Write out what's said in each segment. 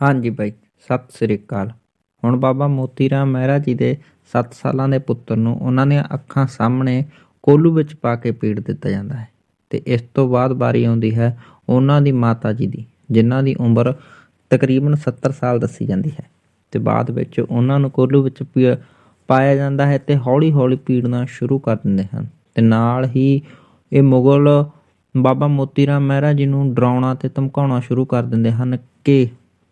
ਹਾਂਜੀ ਬਾਈ, ਸਤਿ ਸ੍ਰੀ ਅਕਾਲ। ਹੁਣ ਬਾਬਾ ਮੋਤੀ ਰਾਮ ਮਹਿਰਾ ਜੀ ਦੇ 7 ਸਾਲਾਂ ਦੇ ਪੁੱਤਰ ਨੂੰ ਉਹਨਾਂ ਦੀਆਂ ਅੱਖਾਂ ਸਾਹਮਣੇ ਕੋਲੂ ਵਿੱਚ ਪਾ ਕੇ ਪੀੜ ਦਿੱਤਾ ਜਾਂਦਾ ਹੈ ਤੇ ਇਸ ਤੋਂ ਬਾਅਦ ਵਾਰੀ ਆਉਂਦੀ ਹੈ ਉਹਨਾਂ ਦੀ ਮਾਤਾ ਜੀ ਦੀ, ਜਿਨ੍ਹਾਂ ਦੀ ਉਮਰ ਤਕਰੀਬਨ 70 ਸਾਲ ਦੱਸੀ ਜਾਂਦੀ ਹੈ ਤੇ ਬਾਅਦ ਵਿੱਚ ਉਹਨਾਂ ਨੂੰ ਕੋਲੂ ਵਿੱਚ ਪੀ- ਪਾਇਆ ਜਾਂਦਾ ਹੈ ਤੇ ਹੌਲੀ-ਹੌਲੀ ਪੀੜਨਾ ਸ਼ੁਰੂ ਕਰ ਦਿੰਦੇ ਹਨ ਤੇ ਨਾਲ ਹੀ ਇਹ ਮੁਗਲ ਬਾਬਾ ਮੋਤੀ ਰਾਮ ਮਹਿਰਾ ਜੀ ਨੂੰ ਡਰਾਉਣਾ ਤੇ ਧਮਕਾਉਣਾ ਸ਼ੁਰੂ ਕਰ ਦਿੰਦੇ ਹਨ ਕਿ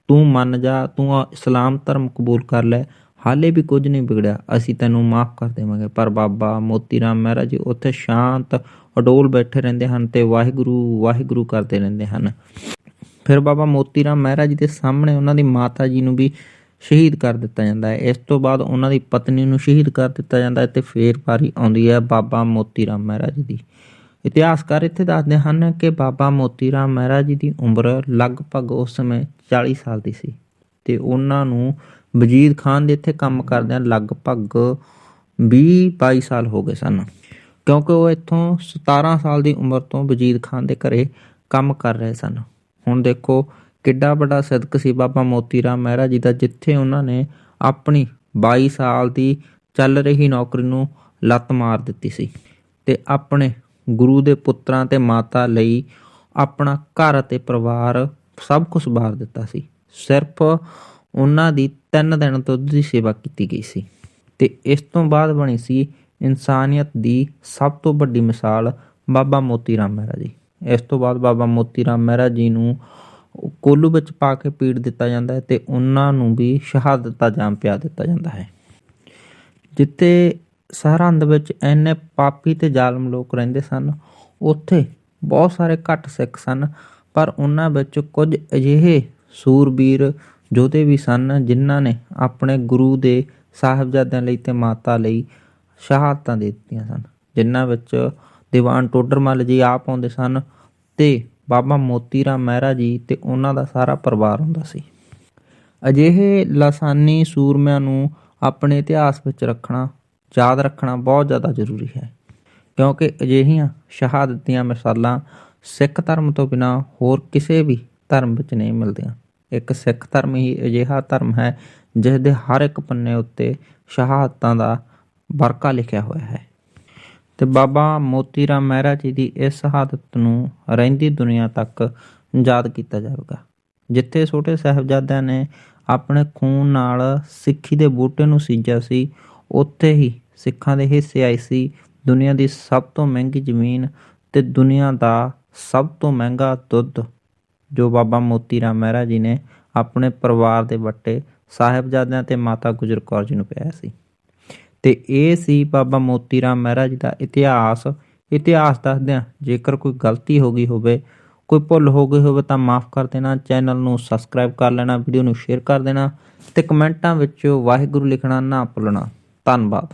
ਤੂੰ ਮੰਨ ਜਾ, ਤੂੰ ਇਸਲਾਮ ਧਰਮ ਕਬੂਲ ਕਰ ਲੈ। ਹਾਲੇ ਵੀ ਕੁਝ ਨਹੀਂ ਵਿਗੜਿਆ। ਅਸੀਂ ਤੈਨੂੰ ਮਾਫ ਕਰ ਦੇਵਾਂਗੇ। ਪਰ ਬਾਬਾ ਮੋਤੀ ਰਾਮ ਮਹਿਰਾ ਜੀ ਉੱਥੇ ਸ਼ਾਂਤ ਅਡੋਲ ਬੈਠੇ ਰਹਿੰਦੇ ਹਨ ਤੇ ਵਾਹਿਗੁਰੂ ਵਾਹਿਗੁਰੂ ਕਰਦੇ ਰਹਿੰਦੇ ਹਨ। ਫਿਰ ਬਾਬਾ ਮੋਤੀ ਰਾਮ ਮਹਿਰਾ ਜੀ ਦੇ ਸਾਹਮਣੇ ਉਹਨਾਂ ਦੀ ਮਾਤਾ ਜੀ ਨੂੰ ਵੀ ਸ਼ਹੀਦ ਕਰ ਦਿੱਤਾ ਜਾਂਦਾ ਹੈ। ਇਸ ਤੋਂ ਬਾਅਦ ਉਹਨਾਂ ਦੀ ਪਤਨੀ ਨੂੰ ਸ਼ਹੀਦ ਕਰ ਦਿੱਤਾ ਜਾਂਦਾ ਹੈ ਤੇ ਫੇਰ ਵਾਰੀ ਆਉਂਦੀ ਹੈ ਬਾਬਾ ਮੋਤੀ ਰਾਮ ਮਹਿਰਾ ਜੀ ਦੀ। ਇਤਿਹਾਸਕਾਰ ਇੱਥੇ ਦੱਸਦੇ ਹਨ ਕਿ ਬਾਬਾ ਮੋਤੀ ਰਾਮ ਮਹਿਰਾ ਜੀ ਦੀ ਉਮਰ ਲਗਭਗ ਉਸ ਸਮੇਂ 40 ਸਾਲ ਦੀ ਸੀ ਤੇ ਉਹਨਾਂ ਨੂੰ ਵਜੀਦ ਖਾਨ ਦੇ ਇੱਥੇ ਕੰਮ ਕਰਦਿਆਂ ਲਗਭਗ 20 22 ਸਾਲ ਹੋ ਗਏ ਸਨ। ਕਿਉਂਕਿ ਉਹ ਇੱਥੋਂ 17 ਸਾਲ ਦੀ ਉਮਰ ਤੋਂ ਵਜੀਦ ਖਾਨ ਦੇ ਘਰੇ ਕੰਮ ਕਰ ਰਹੇ ਸਨ। ਹੁਣ ਦੇਖੋ ਕਿੱਡਾ ਵੱਡਾ ਸਦਕ ਸੀ ਬਾਬਾ ਮੋਤੀ ਰਾਮ ਮਹਿਰਾ ਜੀ ਦਾ, ਜਿੱਥੇ ਉਹਨਾਂ ਨੇ ਆਪਣੀ 22 ਸਾਲ ਦੀ ਚੱਲ ਰਹੀ ਨੌਕਰੀ ਨੂੰ ਲੱਤ ਮਾਰ ਦਿੱਤੀ ਸੀ ਤੇ ਆਪਣੇ ਗੁਰੂ ਦੇ ਪੁੱਤਰਾਂ ਤੇ ਮਾਤਾ ਲਈ ਆਪਣਾ ਘਰ ਅਤੇ ਪਰਿਵਾਰ ਸਭ ਕੁਝ ਵਾਰ ਦਿੱਤਾ ਸੀ। ਸਿਰਫ ਉਹਨਾਂ ਦੀ 3 ਦਿਨ ਦੁੱਧ ਦੀ ਸੇਵਾ ਕੀਤੀ ਗਈ ਸੀ ਤੇ ਇਸ ਤੋਂ ਬਾਅਦ ਬਣੀ ਸੀ ਇਨਸਾਨੀਅਤ ਦੀ ਸਭ ਤੋਂ ਵੱਡੀ ਮਿਸਾਲ ਬਾਬਾ ਮੋਤੀ ਰਾਮ ਮਹਿਰਾ ਜੀ। ਇਸ ਤੋਂ ਬਾਅਦ ਬਾਬਾ ਮੋਤੀ ਰਾਮ ਮਹਿਰਾ ਜੀ ਨੂੰ ਕੋਲੂ ਵਿੱਚ ਪਾ ਕੇ ਪੀੜ ਦਿੱਤਾ ਜਾਂਦਾ ਹੈ ਤੇ ਉਹਨਾਂ ਨੂੰ ਵੀ ਸ਼ਹਾਦਤ ਦਾ ਜਾਮ ਪਿਆ ਦਿੱਤਾ ਜਾਂਦਾ ਹੈ। ਜਿੱਥੇ ਸਰਹੰਦ ਵਿੱਚ ਇੰਨੇ ਪਾਪੀ ਤੇ ਜ਼ਾਲਮ ਲੋਕ ਰਹਿੰਦੇ ਸਨ, ਉੱਥੇ ਬਹੁਤ ਸਾਰੇ ਘੱਟ ਸਿੱਖ ਸਨ, ਪਰ ਉਹਨਾਂ ਵਿੱਚ ਕੁਝ ਅਜਿਹੇ ਸੂਰਬੀਰ ਯੋਧੇ ਵੀ ਸਨ ਜਿਨ੍ਹਾਂ ਨੇ ਆਪਣੇ ਗੁਰੂ ਦੇ ਸਾਹਿਬਜ਼ਾਦਿਆਂ ਲਈ ਤੇ ਮਾਤਾ ਲਈ ਸ਼ਹਾਦਤਾਂ ਦੇ ਦਿੱਤੀਆਂ ਸਨ, ਜਿਨ੍ਹਾਂ ਵਿੱਚ ਦੀਵਾਨ ਟੋਡਰਮਲ ਜੀ ਆਪ ਆਉਂਦੇ ਸਨ ਤੇ ਬਾਬਾ ਮੋਤੀ ਰਾਮ ਮਹਿਰਾ ਜੀ ਤੇ ਉਹਨਾਂ ਦਾ ਸਾਰਾ ਪਰਿਵਾਰ ਹੁੰਦਾ ਸੀ। ਅਜਿਹੇ ਲਾਸਾਨੀ ਸੂਰਮਿਆਂ ਨੂੰ ਆਪਣੇ ਇਤਿਹਾਸ ਵਿੱਚ ਰੱਖਣਾ ਯਾਦ ਰੱਖਣਾ ਬਹੁਤ ਜ਼ਿਆਦਾ ਜ਼ਰੂਰੀ ਹੈ। ਕਿਉਂਕਿ ਅਜਿਹੀਆਂ ਸ਼ਹਾਦਤ ਦੀਆਂ ਮਿਸਾਲਾਂ ਸਿੱਖ ਧਰਮ ਤੋਂ ਬਿਨਾ ਹੋਰ ਕਿਸੇ ਵੀ ਧਰਮ ਵਿੱਚ ਨਹੀਂ ਮਿਲਦੀਆਂ। ਇੱਕ ਸਿੱਖ ਧਰਮ ਹੀ ਅਜਿਹਾ ਧਰਮ ਹੈ ਜਿਸ ਦੇ ਹਰ ਇੱਕ ਪੰਨੇ ਉੱਤੇ ਸ਼ਹਾਦਤਾਂ ਦਾ ਵਰਕਾ ਲਿਖਿਆ ਹੋਇਆ ਹੈ। ਤੇ ਬਾਬਾ ਮੋਤੀ ਰਾਮ ਮਹਿਰਾ ਜੀ ਦੀ ਇਸ ਸ਼ਹਾਦਤ ਨੂੰ ਰਹਿੰਦੀ ਦੁਨੀਆ ਤੱਕ ਯਾਦ ਕੀਤਾ ਜਾਵੇਗਾ। ਜਿੱਥੇ ਛੋਟੇ ਸਾਹਿਬਜ਼ਾਦਿਆਂ ਨੇ ਆਪਣੇ ਖੂਨ ਨਾਲ ਸਿੱਖੀ ਦੇ ਬੂਟੇ ਨੂੰ ਸੀਜਿਆ ਸੀ ਉੱਥੇ ਹੀ ਸਿੱਖਾਂ ਦੇ ਹਿੱਸੇ ਆਈ ਸੀ। ਦੁਨੀਆ ਦੀ ਸਭ ਤੋਂ ਮਹਿੰਗੀ ਜ਼ਮੀਨ ਤੇ ਦੁਨੀਆ ਦਾ ਸਭ ਤੋਂ ਮਹਿੰਗਾ ਦੁੱਧ, ਜੋ ਬਾਬਾ ਮੋਤੀ ਰਾਮ ਮਹਿਰਾ ਜੀ ਨੇ ਆਪਣੇ ਪਰਿਵਾਰ ਦੇ ਵੱਟੇ ਸਾਹਿਬਜ਼ਾਦਿਆਂ ਤੇ ਮਾਤਾ ਗੁਜਰ ਕੌਰ ਜੀ ਨੂੰ ਪਿਆਇਆ ਸੀ। ਤੇ ਇਹ ਸੀ ਬਾਬਾ ਮੋਤੀ ਰਾਮ ਮਹਿਰਾ ਜੀ ਦਾ ਇਤਿਹਾਸ। ਇਤਿਹਾਸ ਦੱਸਦਿਆਂ ਜੇਕਰ ਕੋਈ ਗਲਤੀ ਹੋ ਗਈ ਹੋਵੇ, ਕੋਈ ਭੁੱਲ ਹੋ ਗਈ ਹੋਵੇ ਤਾਂ ਮਾਫ ਕਰ ਦੇਣਾ। ਚੈਨਲ ਨੂੰ ਸਬਸਕ੍ਰਾਈਬ ਕਰ ਲੈਣਾ, ਵੀਡੀਓ ਨੂੰ ਸ਼ੇਅਰ ਕਰ ਦੇਣਾ ਤੇ ਕਮੈਂਟਾਂ ਵਿੱਚ ਵਾਹਿਗੁਰੂ ਲਿਖਣਾ ਨਾ ਭੁੱਲਣਾ। তানবাদ।